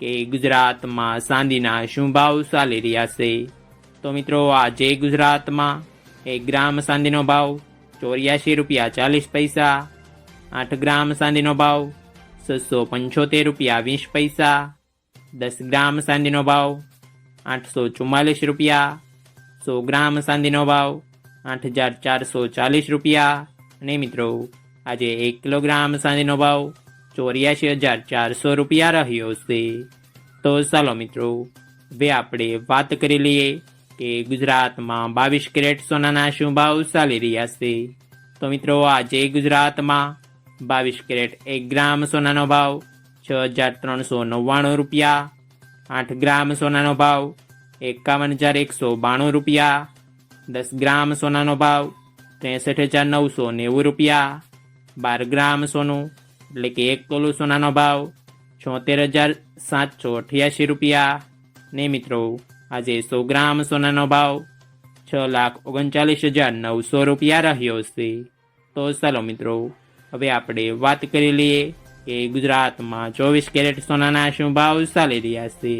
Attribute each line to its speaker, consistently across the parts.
Speaker 1: કે ગુજરાતમાં ચાંદીના શું ભાવ ચાલી રહ્યા છે? તો મિત્રો, આજે ગુજરાતમાં એક ગ્રામ ચાંદીનો ભાવ ચોર્યાસી રૂપિયા ચાલીસ પૈસા, આઠ ગ્રામ ચાંદીનો ભાવ છસો પંચોતેર રૂપિયા વીસ પૈસા, દસ ગ્રામ ચાંદીનો ભાવ આઠસો ચુમ્માલીસ રૂપિયા, સો ગ્રામ ચાંદીનો ભાવ આઠ હજાર ચારસો ચાલીસ રૂપિયા. અને મિત્રો, આજે એક કિલોગ્રામ ચાંદીનો ભાવ ચોર્યાસી હજાર ચારસો રૂપિયા રહ્યો છે. તો ચાલો મિત્રો, હવે આપણે વાત કરી લઈએ કે ગુજરાતમાં બાવીસ કેરેટ સોનાના શું ભાવ ચાલી રહ્યા છે. તો મિત્રો, આજે ગુજરાતમાં બાવીસ કેરેટ એક ગ્રામ સોનાનો ભાવ છ હજાર ત્રણસો નવ્વાણું રૂપિયા, આઠ ગ્રામ સોનાનો ભાવ એકાવન હજાર એકસો બાણું રૂપિયા, દસ ગ્રામ સોનાનો ભાવ ત્રેસઠ હજાર નવસો નેવું રૂપિયા, બાર ગ્રામ સોનું એટલે કે એક તોલું સોનાનો ભાવ છોતેર હજાર સાતસો અઠ્યાસી રૂપિયા. ને મિત્રો, આજે સો ગ્રામ સોનાનો ભાવ છ લાખ ઓગણચાલીસ હજાર નવસો રૂપિયા રહ્યો છે. તો ચાલો મિત્રો, હવે આપણે વાત કરી લઈએ કે ગુજરાતમાં ચોવીસ કેરેટ સોનાના શું ભાવ ચાલી રહ્યા છે.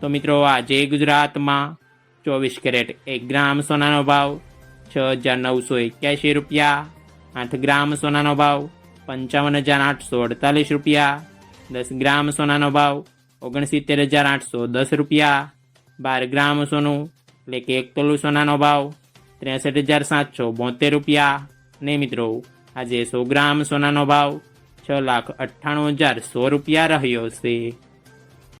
Speaker 1: તો મિત્રો, આજે ગુજરાતમાં ચોવીસ કેરેટ એક ગ્રામ સોનાનો ભાવ છ હજાર નવસો એક્યાસી રૂપિયા. આઠ ગ્રામ સોનાનો ભાવ પંચાવન હજાર આઠસો અડતાલીસ રૂપિયા. દસ ગ્રામ સોનાનો ભાવ ઓગણસિત્તેર હજાર આઠસો દસ રૂપિયા. બાર ગ્રામ સોનું એટલે કે એક તોલું સોનાનો ભાવ ત્રેસઠ હજાર સાતસો બોતેર રૂપિયા. ને મિત્રો, આજે સો ગ્રામ સોનાનો ભાવ છ લાખ અઠ્ઠાણું હજાર સો રૂપિયા રહ્યો છે.